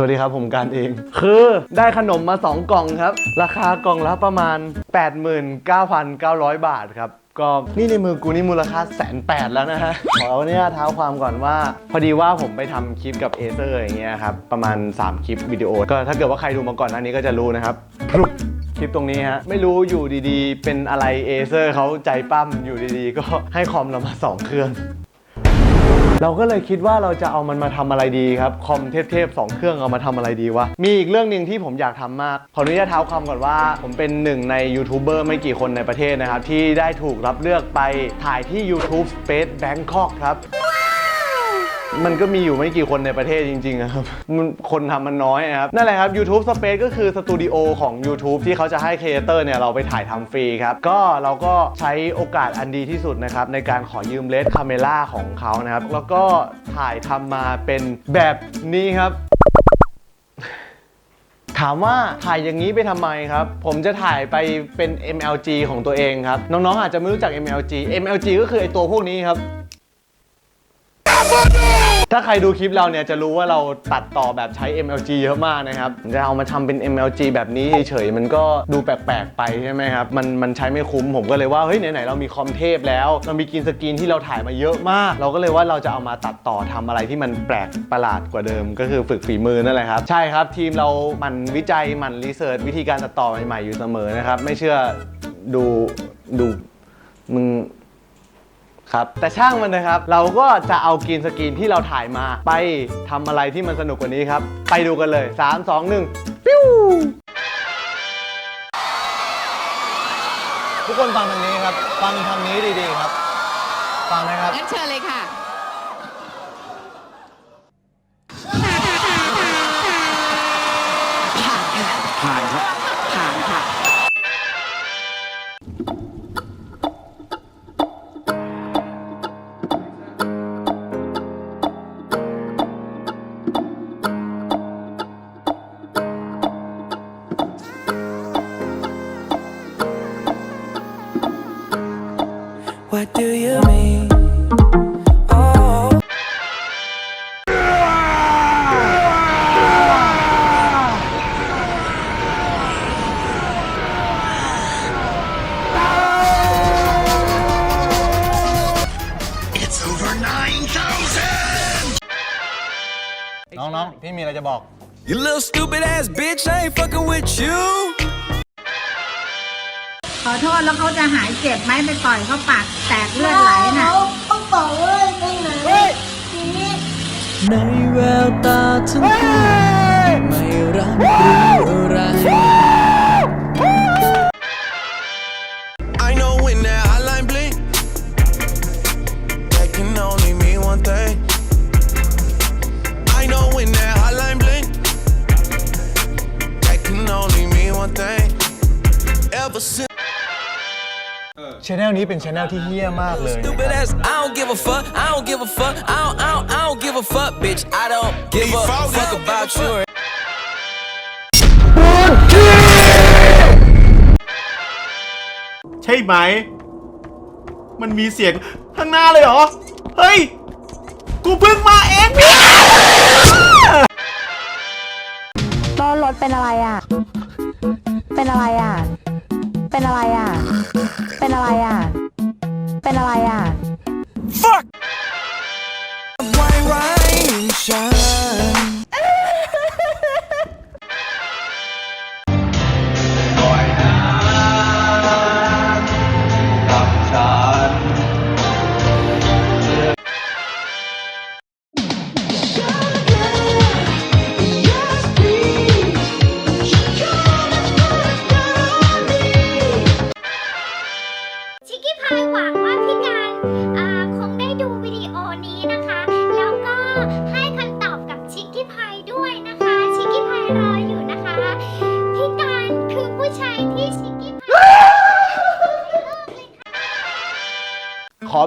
วัสดีครับผมการเอง คือได้ขนมมา 2 กล่องครับ ราคากล่องละประมาณ 89,900 บาทครับ ก็นี่ในมือกูนี่มูลค่าแสนแปดแล้วนะฮะ ขอเอาเนี่ยเท้าความก่อนว่า พอดีว่าผมไปทำคลิปกับเอเซอร์อย่างเงี้ยครับ ประมาณ 3 คลิปวิดีโอ ก็ถ้าเกิดว่าใครดูมาก่อนหน้านี้ก็จะรู้นะครับพรุบคลิปตรงนี้ฮะ ไม่รู้อยู่ดีๆ เป็นอะไรเอเซอร์เขาใจปั้มอยู่ดีๆ ก็ให้คอมเรามา2เครื่อง เราก็เลยคิดว่าเราจะเอามันมาทำอะไรดีครับ คอมเทพๆสองเครื่องเอามาทำอะไรดีวะ มีอีกเรื่องหนึ่งที่ผมอยากทำมาก ขออนุญาตเท้าความก่อนว่า ผมเป็นหนึ่งในยูทูบเบอร์ไม่กี่คนในประเทศนะครับ ที่ได้ถูกรับเลือกไปถ่ายที่ YouTube Space Bangkok ครับ มันก็มีอยู่ไม่กี่คนในประเทศจริงๆครับมันคนทำมันน้อยอะครับ นั่นแหละครับ YouTube Space ก็คือสตูดิโอของ YouTube ที่เขาจะให้ครีเอเตอร์เนี่ยเราไปถ่ายทำฟรีครับ ก็เราก็ใช้โอกาสอันดีที่สุดนะครับในการขอยืมเลสคาเมล่าของเขานะครับ แล้วก็ถ่ายทำมาเป็นแบบนี้ครับถามว่าถ่ายอย่างนี้ไปทำไมครับ ผมจะถ่ายไปเป็น MLG ของตัวเองครับ น้องๆ อาจจะไม่รู้จัก MLG MLG ก็คือไอตัวพวกนี้ครับ ถ้าใครดูคลิปเราเนี่ยจะรู้ว่าเราตัดต่อแบบใช้ MLG เยอะมากนะครับจะเอามาทำเป็น MLG แบบนี้เฉยๆมันก็ดูแปลกๆไปใช่ไหมครับ มันมันใช้ไม่คุ้มผมก็เลยว่าเฮ้ยไหนๆเรามีคอมเทพแล้ว เรามีกินสกรีนที่เราถ่ายมาเยอะมาก เราก็เลยว่าเราจะเอามาตัดต่อทำอะไรที่มันแปลกประหลาดกว่าเดิม ก็คือฝึกฝีมือนั่นแหละครับ ใช่ครับทีมเราหมันวิจัยหมันรีเสิร์ชวิธีการตัดต่อใหม่ๆอยู่เสมอนะครับไม่เชื่อดูดูมึง ครับแต่ช่างมันนะครับ เราก็จะเอากรีนสกรีนที่เราถ่ายมาไปทำอะไรที่มันสนุกกว่านี้ครับ ไปดูกันเลย 3 2 1ปิ้วทุกคนฟังทางนี้ครับ ฟังทางนี้ดีๆครับ ฟังนะครับ งั้นเชิญเลยค่ะ น้องๆ พี่มีอะไรจะบอก You little stupid ass bitch, I ain't fucking with you. ขอโทษแล้วเขาจะหายเจ็บไหมไปต่อยเขาปากแตกเลือดไหลน่ะ เขาบอกว่าตรงไหนทีนี้ ในแววตาทั้งคู่ Ever since ชแนลนี้เป็นชแนลที่เฮี้ยมากเลยนะ Stupid ass, I don't give a fuck. I don't give a fuck. I don't, I don't, I don't give a fuck, bitch. I don't give a fuck about you. ใช่ไหม มันมีเสียงข้างหน้าเลยเหรอ เฮ้ย กูเพิ่งมาเองเนี่ยแล้วรถเป็นอะไรอะ เป็นอะไรอะ เป็นอะไรอะ เป็นอะไรอะ เป็นอะไรอะ Fuck! Why, why,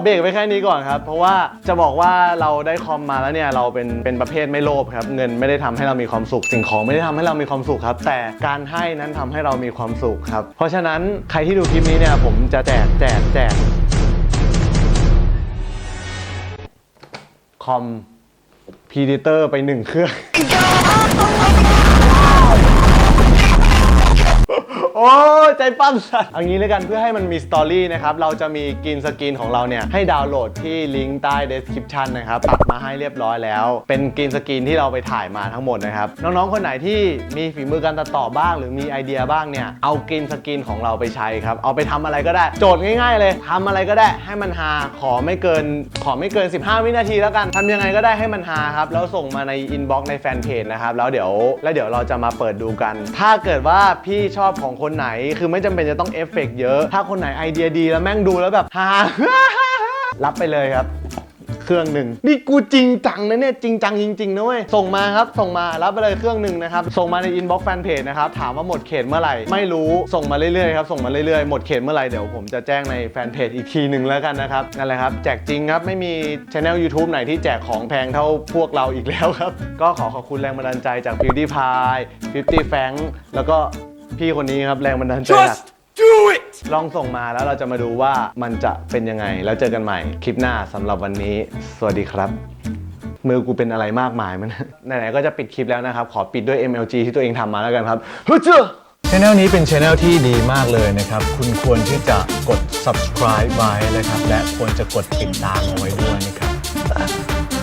เบรกไว้แค่นี้ก่อนครับ เพราะว่าจะบอกว่าเราได้คอมมาแล้วเนี่ยเราเป็นเป็นประเภทไม่โลภครับ เงินไม่ได้ทำให้เรามีความสุข สิ่งของไม่ได้ทำให้เรามีความสุขครับ แต่การให้นั้นทำให้เรามีความสุขครับ เพราะฉะนั้นใครที่ดูคลิปนี้เนี่ยผมจะแจกแจกแจกคอมพีดิเตอร์ไปหนึ่งเครื่อง โอ้ยใจปั้มสัตว์เอันนี้แล้วกันเพื่อให้มันมีสตอรี่นะครับ เราจะมีกรีนสกรีนของเราเนี่ย ให้ดาวน์โหลดที่ลิงก์ใต้ description นะครับตัดมาให้เรียบร้อยแล้ว เป็นกรีนสกรีนที่เราไปถ่ายมาทั้งหมดนะครับ น้องๆ คนไหนที่มีฝีมือการตัดต่อบ้าง หรือมีไอเดียบ้างเนี่ย เอากรีนสกรีนของเราไปใช้ครับ เอาไปทำอะไรก็ได้ โจทย์ง่ายๆเลยทำอะไรก็ได้ให้มันฮาขอไม่เกินขอไม่เกิน 15 วินาทีแล้วกันทำยังไงก็ได้ให้มันฮาครับ แล้วส่งมาในอินบ็อกซ์ในแฟนเพจนะครับแล้วเดี๋ยวแล้วเดี๋ยวเราจะมาเปิดดูกัน ถ้าเกิดว่าพี่ชอบของคนไหน คือไม่จำเป็นจะต้องเอฟเฟกต์เยอะ ถ้าคนไหนไอเดียดีแล้วแม่งดูแล้วแบบฮารับไปเลยครับเครื่องหนึ่งนี่กูจริงจังนะเนี่ยจริงจังจริงๆนะเว้ยส่งมาครับส่งมารับไปเลยเครื่องหนึ่งนะครับส่งมาในอินบ็อกซ์แฟนเพจนะครับถามว่าหมดเขตเมื่อไหร่ไม่รู้ส่งมาเรื่อยๆครับส่งมาเรื่อยๆหมดเขตเมื่อไหร่เดี๋ยวผมจะแจ้งในแฟนเพจอีกทีหนึ่งแล้วกันนะครับนั่นแหละครับแจกจริงครับไม่มีช anel YouTube ไหนที่แจกของแพงเท่าพวกเราอีกแล้วครับก็ขอขอบคุณแรงบันดาลใจจาก PewDiePie 50 Frank แล้วก็ พี่คนนี้ครับแรงบันดาลใจจาก do it ลองส่งมาแล้วเราจะมาดูว่ามันจะเป็นยังไง แล้วเจอกันใหม่คลิปหน้าสำหรับวันนี้ สวัสดีครับ มือกูเป็นอะไรมากมายมัน ไหนๆก็จะปิดคลิปแล้วนะครับ ขอปิดด้วย MLG ที่ตัวเองทำมาแล้วกันครับฮึเจ้าช anel นี้เป็นช anel ที่ดีมากเลยนะครับ คุณควรที่จะกด subscribe ไว้นะครับ และควรจะกดติดตามเอาไว้ด้วยนะครับ